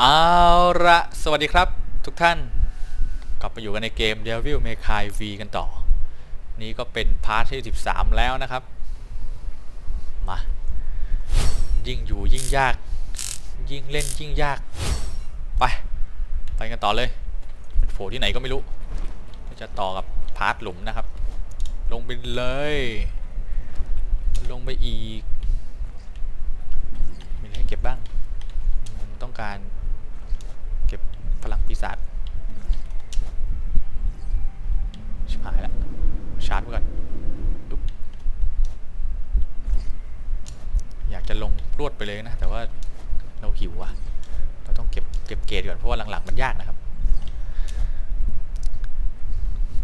เอาละสวัสดีครับทุกท่าน กลับมาอยู่กันในเกม Devil May Cry V กันต่อ นี้ก็เป็นพาร์ทที่ 13 แล้วนะครับ มา ยิ่งอยู่ยิ่งยาก ยิ่งเล่นยิ่งยาก ไป ไปกันต่อเลยมันโผล่ที่ไหนก็ไม่รู้ จะต่อกับพาร์ทหลุมนะครับ ลงไปเลย ลงไปอีก มีอะไรให้เก็บบ้าง ต้องการ ปีศาจชิบหายละชาร์จไว้ก่อนอุ๊บอยากจะลงรวดไปเลยนะ แต่ว่าเราหิวอะ เราต้องเก็บเก็บเกรดก่อน เพราะว่าหลังๆมันยากนะครับ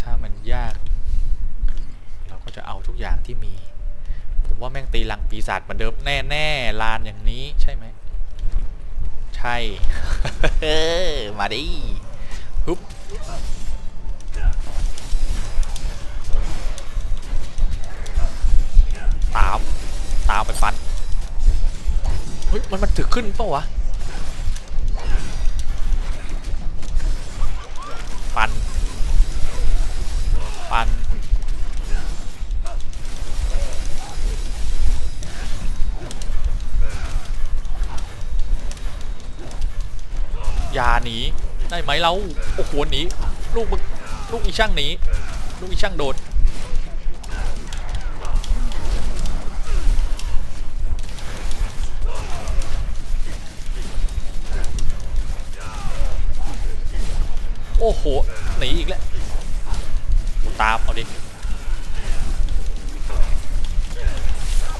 ถ้ามันยาก เราก็จะเอาทุกอย่างที่มี ผมว่าแม่งตีลังปีศาจเหมือนเดิมแน่แน่ๆลานอย่างนี้ใช่ไหม ใช่ มาดิฮุบตาม ตามไปฟัน เฮ้ย มันมันถึกขึ้นเปล่าวะ ยาหนีได้ไหมเราโอ้โหหนีลูกมึงลูกอีช่างหนีลูกอีช่างโดดโอ้โหหนีอีกแล้วตามเอาดิ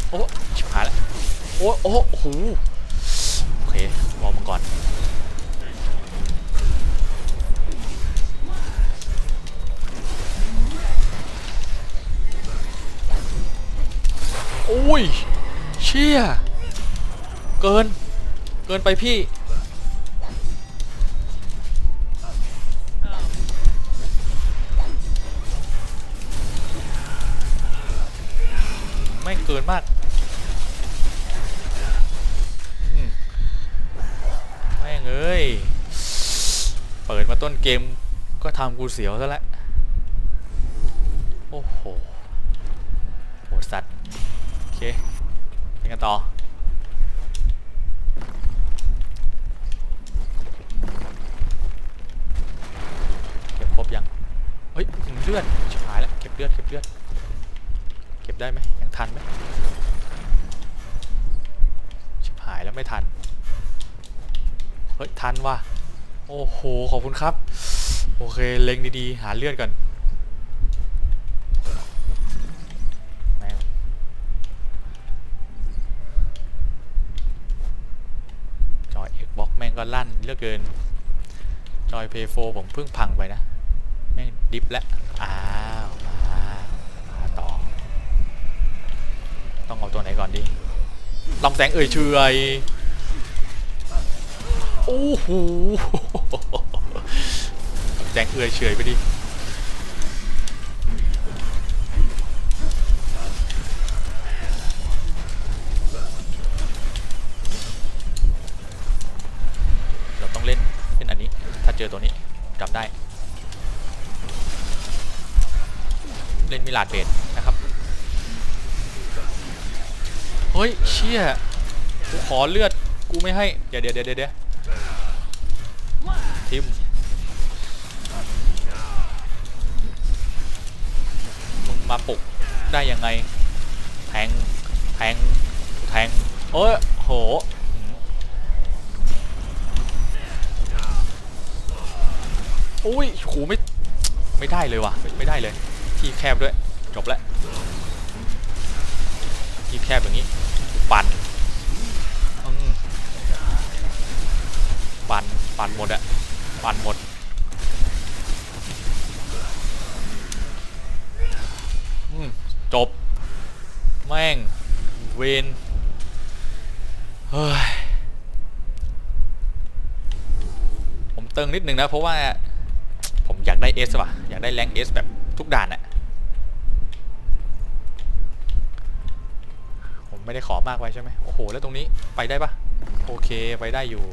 โอ้ชิบหายแล้วโอ้โอ้โอ้โห อุ้ย เชี่ย เกิน เกินไปพี่ ไม่เกินมากอืมแม่งเอ้ย เปิดมาต้นเกมก็ทำกูเสียวซะแล้ว โอ้โหโหดสัตว์โอ เคไปกันต่อ เก็บครบยัง เฮ้ยถึงเลือดชิบหายแล้ว เก็บเลือด เก็บเลือด เก็บได้ไหมยังทันไหมชิบหายแล้วไม่ทัน เฮ้ย ทันว่ะ โอ้โห ขอบคุณครับ โอเค เล็งดีๆ หาเลือดก่อนแม่งจอย Xbox แม่งก็ลั่น เลือกเกินจอยเพย์โฟผมเพิ่งพังไปนะ แม่งดิฟแล้ว อ้าวมามาต่อ ต้องเอาตัวไหนก่อนดีลำแสงเอ่ยเชยโอ้โหแสงเอ่ยเฉยไปดิ มิลาดเบดนะครับ เฮ้ย เชี่ย กูขอเลือด กูไม่ให้ เดี๋ยวเดี๋ยวเดี๋ยวเดี๋ยวทิมมึงมาปลุกได้ยังไง แทง แทง แทง เอ้ยโหอุ้ยโหไม่ ไม่ได้เลยว่ะ ไม่ได้เลย ที่แคบด้วย จบแล้วที่แคบอย่างนี้ ปั่นปั่นปั่นหมดอะปั่นหมดจบ แม่ง เวนเฮ้ยผมเติงนิดนึงนะ เพราะว่า ผมอยากได้ S ว่ะ อยากได้แรง S แบบทุกด่านอะ ผม ไม่ได้ขอมากไปใช่ไหมโอ้โห แล้วตรงนี้ไปได้ปะโอเคไปได้อยู่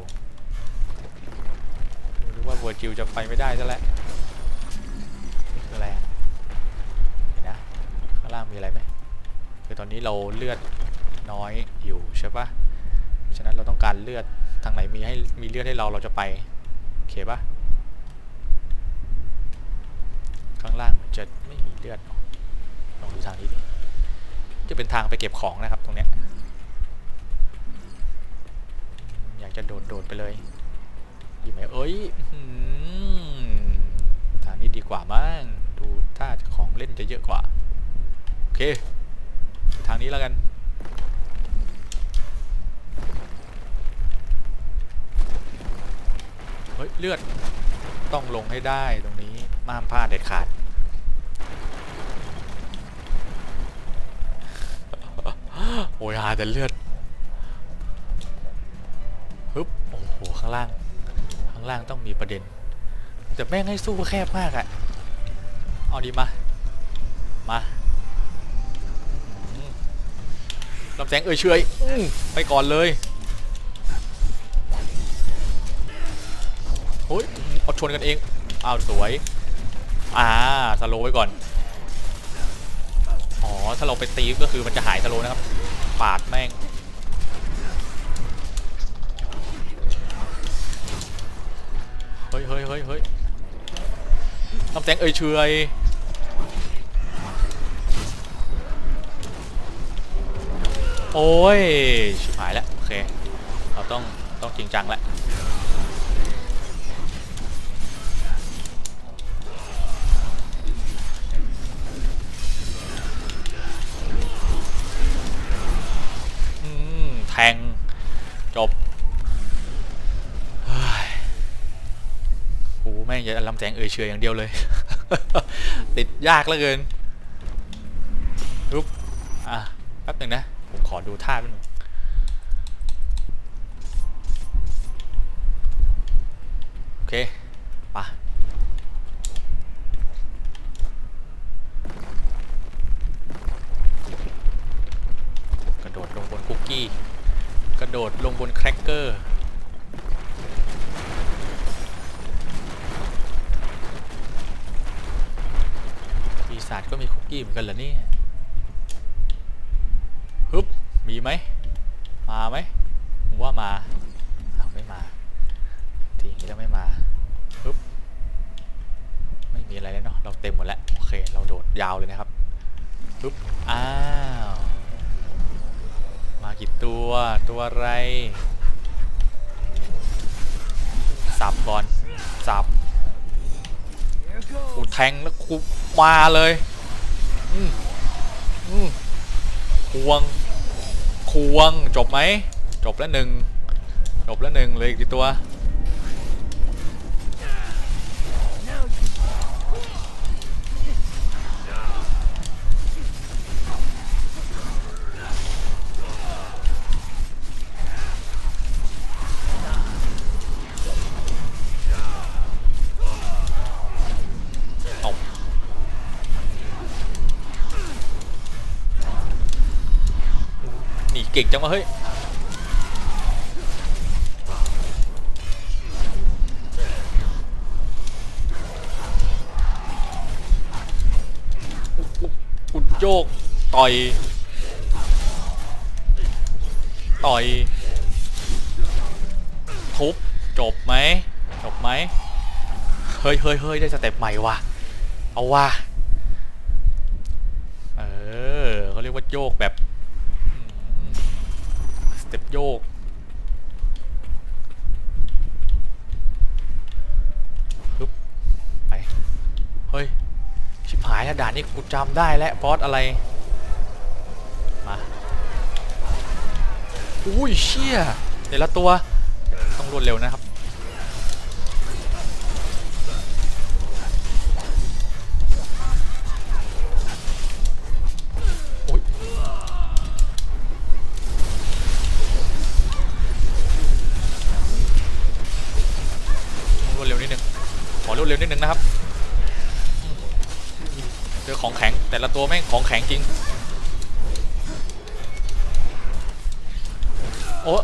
ว่าเวอร์จิลจะไปไม่ได้ซะแล้วนี่คืออะไรเห็นนะข้างล่างมีอะไรไหมคือตอนนี้เราเลือดน้อยอยู่ใช่ปะเพราะฉะนั้นเราต้องการเลือดทางไหนมีให้มีเลือดให้เราเราจะไปโอเคปะข้างล่างมือนจะไม่มีเลือดลองดูทางนี้ดิ จะเป็นทางไปเก็บของนะครับตรงเนี้ยอยากจะโดดโดดไปเลยดีไหมเอ้ยทางนี้ดีกว่ามั้งดูถ้าของเล่นจะเยอะกว่าโอเค ทางนี้แล้วกันเฮ้ยเลือดต้องลงให้ได้ตรงนี้ม้ามพลาดเด็ดขาด โอ้ยหาแต่เลือดฮึบโอ้โหข้างล่าง ข้างล่างต้องมีประเด็น แต่แม่งให้สู้แคบมากอะเอาดีมา มาลำแสงเอ่ยเชยไปก่อนเลยเฮ้ยเอาชนกันเอง อ้าวสวย อ่าสโลไว้ก่อน อ๋อ ถ้าเราไปตีก็คือมันจะหายสโลนะครับ ปาดแม่ง เฮ้ยเฮ้ยเฮ้ยเฮ้ยทำแสงเอ่ยเชยโอ้ย ชิบหายแล้ว โอเค เราต้อง ต้องจริงจังแล้ว ทง จบเฮ้โหแม่งอย่าลำแสงเอ่ยเชยอย่างเดียวเลย ติดยากเหลือเกินรุปอะแป๊บหนึ่งนะ ผมขอดูท่าแป๊บนึงโอเคไปะกระโดดลงบนคุกกี้ โดดลงบนแครกเกอร์ปีศาจก็มีคุกกี้เหมือนกันเหรอเนี่ยฮึบมีไหมมาไหมผมว่ามาอ้าวไม่มาทีอย่างนี้แล้วไม่มาฮึบไม่มีอะไรแล้วเนาะเราเต็มหมดแล้วโอเคเราโดดยาวเลยนะครับฮึบอ้าวมา กี่ตัวตัวอะไรสับก่อนสับกูแทงแล้วกูมาเลยอืมอืมควงควงจบไหมจบแล้วหนึ่งจบแล้วหนึ่งเลยกี่ตัว ก่งจังวะเฮ้ยอุดโยกต่อย ต่อย ทุบ จบไหมจบไหมเฮ้ยเฮ้ยเฮ้ยได้สเต็ปใหม่ว่ะ เอาว่ะ เออเขาเรียกว่าโยกแบบ โยกฮึบไป เฮ้ย ชิบหายแล้วด่านนี้กูจำได้แล้วบอสอะไร มา อุ้ยเชี่ย เดี๋ยวละตัว ต้องรวดเร็วนะครับ เจอของแข็งแต่ละตัวแม่งของแข็งจริง โอ้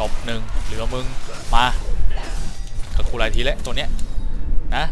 จบหนึ่งเหลือมึงมากับกูหลายทีแล้วตัวเนี้ยนะ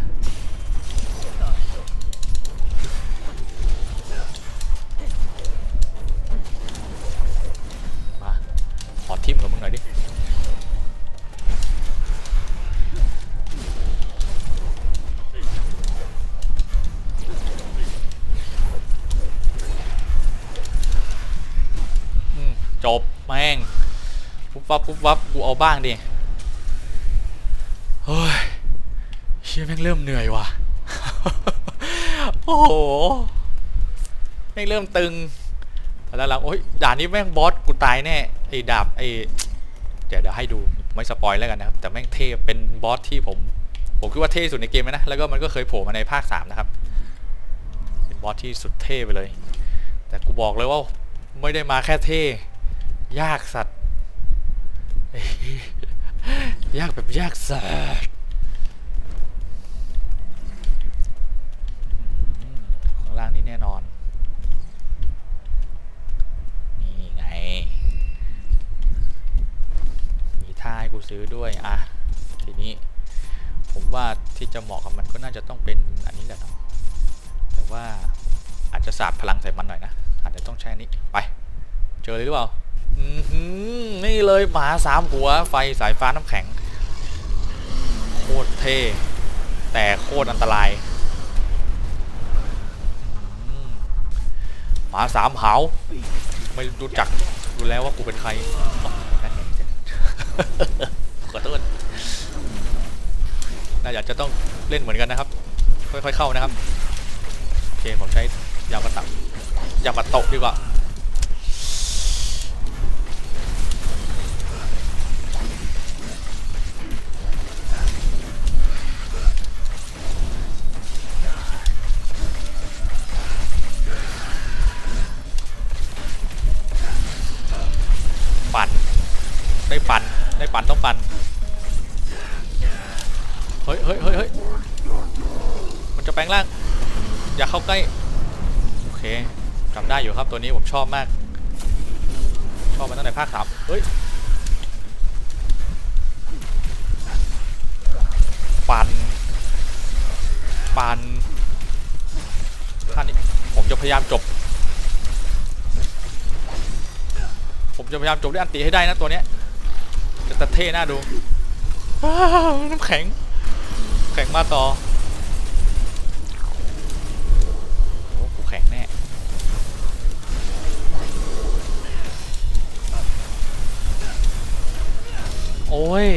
วับปุ๊บวับกูเอาบ้างดิเฮ้ยเชี่ยแม่งเริ่มเหนื่อยว่ะโอ้โหแม่งเริ่มตึงแล้วหลังโอ้ยด่านนี้แม่งบอสกูตายแน่ไอ้ดาบไอ้เดี๋ยวเดี๋ยวให้ดูไม่สปอยแล้วกันนะครับ แต่แม่งเท่เป็นบอสที่ผม ผมคิดว่าเท่สุดในเกมนะ แล้วก็มันก็เคยโผล่มาในภาค 3 นะครับ เป็นบอสที่สุดเท่ไปเลย แต่กูบอกเลยว่าไม่ได้มาแค่เท่ ยากสัตว์ ยากแบบยากสัตว์อืมข้างล่างนี้แน่นอน นี่ไง มีท่าให้กูซื้อด้วย อะ ทีนี้ ผมว่าที่จะเหมาะกับมันก็น่าจะต้องเป็นอันนี้แหละเนาะแต่ว่าอาจจะสาดพลังใส่มันหน่อยนะ อาจจะต้องใช้อันนี้ ไป เจอเลยหรือเปล่า นี่เลยหมาสามหัวไฟสายฟ้าน้ำแข็ง โคตรเท่ แต่โคตรอันตรายหมาสามหาวไม่รู้จักรู้แล้วว่ากูเป็นใครอ๋อนั่นไงเสร็จขอโทษน่าอยากจะต้องเล่นเหมือนกันนะครับ ค่อยๆเข้านะครับ โอเค ผมใช้ยามาตับยามาโตะดีกว่า ต้องปั่นเฮ้ยเฮ้ยเฮ้ยเฮ้ยมันจะแปลงร่าง อย่าเข้าใกล้ โอเคจำได้อยู่ครับตัวนี้ผมชอบมาก ชอบมาตั้งแต่ภาคสามเฮ้ยปันปันท่านนี้ผมจะพยายามจบ ผมจะพยายามจบด้วยอันติให้ได้นะตัวเนี้ย จะตะเท่หน้าดูอ้าวน้ำแข็ง แข็งมาต่อโอ้กูแข็งแน่โอ้ย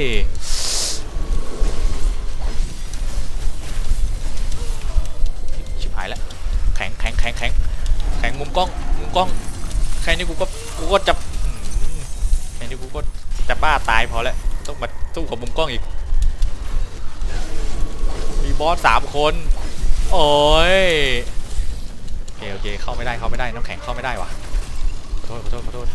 ชิบหายแล้ว แข็งแข็งแข็งแข็งแข็งมุมกล้อง มุมกล้อง แค่นี้กูก็ กูก็จะอืมแค่นี้กู ป้าตายพอแล้วต้องมาสู้กับมุมกล้องอีก มีบอสสามคน โอ้ยโอเคโอเคเข้าไม่ได้เข้าไม่ได้น้ำแข็งเข้าไม่ได้ว่ะขอโทษขอโทษขอโทษ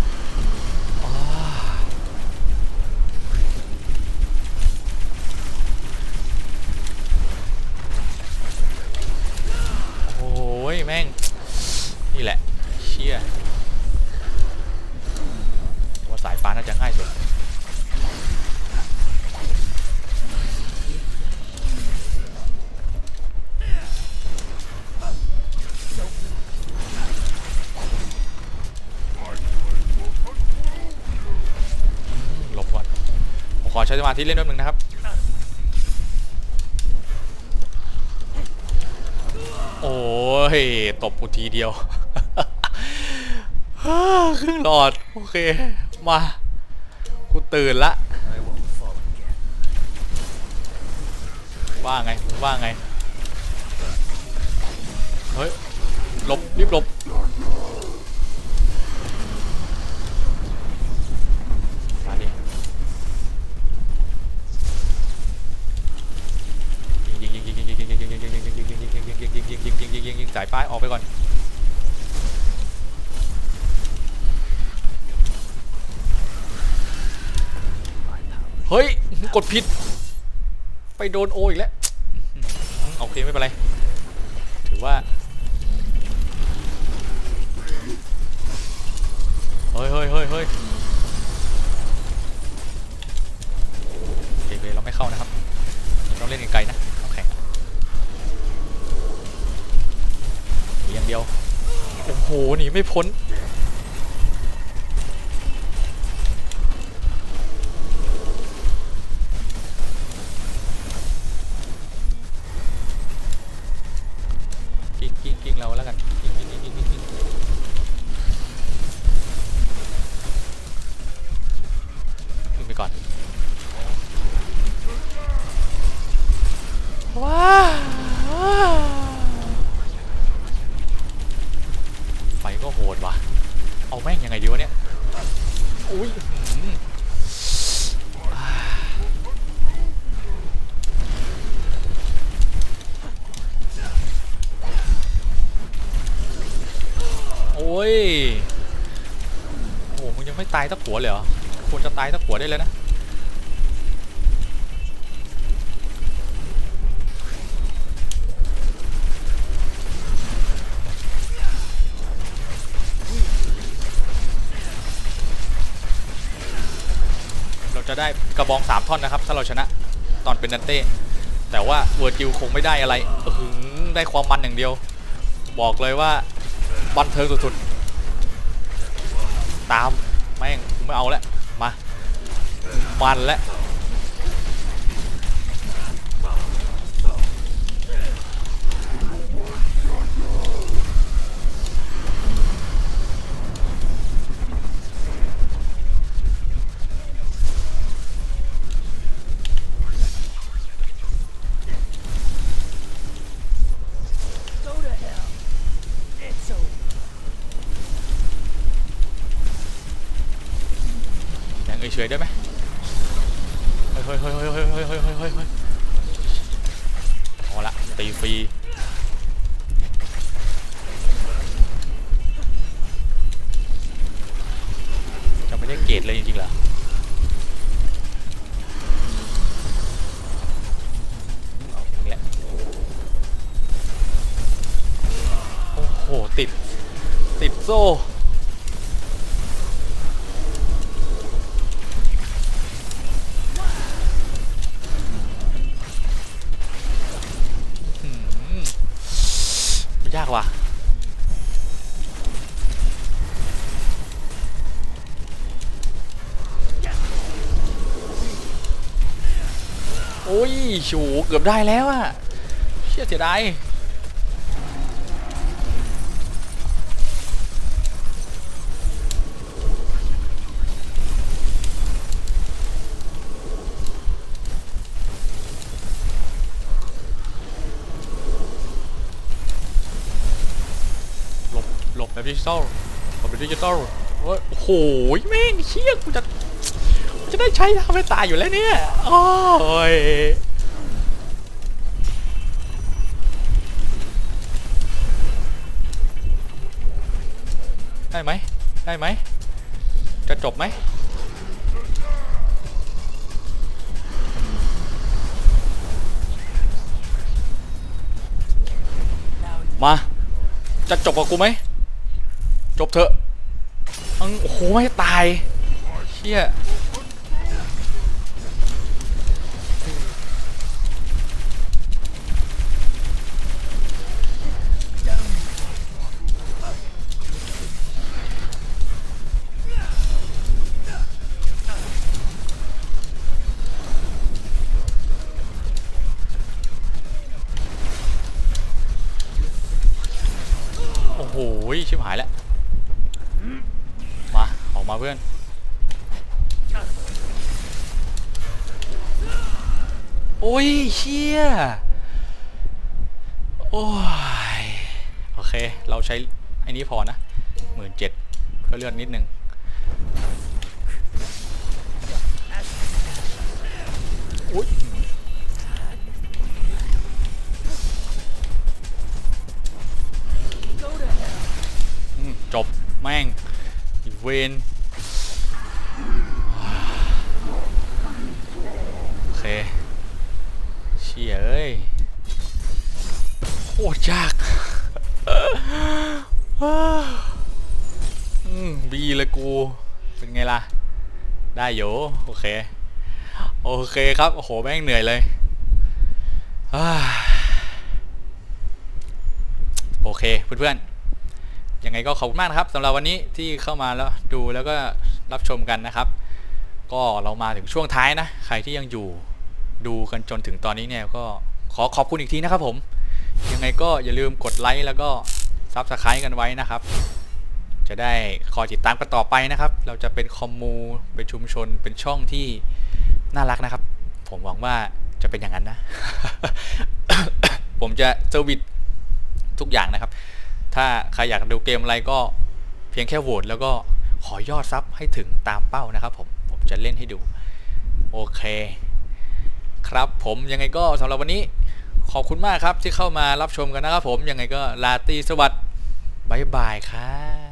ช้สมาธิเล่นแป๊บนึงนะครับ โอ้ยตบกูทีเดียวครึ่งหลอด โอเค มา กูตื่นละ ว่าไง ว่าไง เฮ้ย หลบ รีบหลบ้ายออกไปก่อน เฮ้ย กดผิด ไปโดนโออีกแล้ว โอเค ไม่เป็นไร ไม่พ้น กิ้งกิ้งกิ้งเราแล้วกันกิ้งกิ้งกิ้งกิ้งกิ้งกิ้งไปก่อน ว้า แม่งยังไงดีวะเนี่ยอุ้ยอื้อหือโอ้ยโอ้โหมึงยังไม่ตายสักหัวเลยเหรอควรจะตายสักหัวได้เลยนะ ท่อนนะครับ ถ้าเราชนะตอนเป็นดันเต้แต่ว่าเวอร์จิลคงไม่ได้อะไรได้ความมันอย่างเดียว บอกเลยว่าบันเทิงสุดๆตามแม่งไม่เอาแล้วมามันแล้ว เฉยๆได้ไหมเฮ้ยเฮ้ยเฮ้ยเฮ้ยเฮ้ยเฮ้ยเฮ้ยเฮ้ยเฮ้ยเอาละตีฟรีจะไม่ได้เกรดเลยจริงๆเหรอโอ้โห ติด ติดโซ่ อ้ยชูเกือบได้แล้วอะเชี่ยเสียดายหลบหลบแบบดิจิตอลหลบแบบดิจิตอลโอ้ยโอ้โหแม่งเชี่ยกูจะ จะได้ใช้ทำให้ตายอยู่แล้วเนี่ย โอ้ยได้ไหม ได้ไหม จะจบไหมมา จะจบกับกูไหม จบเถอะอังโอ้โห ไม่ตาย เชี่ย หชิบหายแล้ว มา ออกมาเพื่อน โอ้ยเชี่ย โอ้ย โอเค เราใช้ไอ้นี้พอนะหมื่นเจ็ดเพื่อเลือดนิดนึง นโอเคเชี่ยเอ้ยโคตรยากอืมบีเลยกู เป็นไงล่ะ ได้อยู่โอเค โอเคครับ โอ้โห แม่งเหนื่อยเลยอโอเค เพื่อนๆ ยังไงก็ขอบคุณมากนะครับสำหรับวันนี้ที่เข้ามาแล้วดูแล้วก็รับชมกันนะครับ ก็เรามาถึงช่วงท้ายนะ ใครที่ยังอยู่ดูกันจนถึงตอนนี้เนี่ยก็ขอขอบคุณอีกทีนะครับผม ยังไงก็อย่าลืมกดไลค์แล้วก็ซับสไครต์กันไว้นะครับ จะได้คอยติดตามกันต่อไปนะครับ เราจะเป็นคอมมูเป็นชุมชนเป็นช่องที่น่ารักนะครับ ผมหวังว่าจะเป็นอย่างนั้นนะ ผมจะเซอร์วิสทุกอย่างนะครับ ถ้าใครอยากดูเกมอะไรก็เพียงแค่โหวตแล้วก็ขอยอดซับให้ถึงตามเป้านะครับผม ผมจะเล่นให้ดู โอเค ครับผมยังไงก็สำหรับวันนี้ขอบคุณมากครับที่เข้ามารับชมกันนะครับผมยังไงก็ลาตีสวัสดิ์บายบายครับ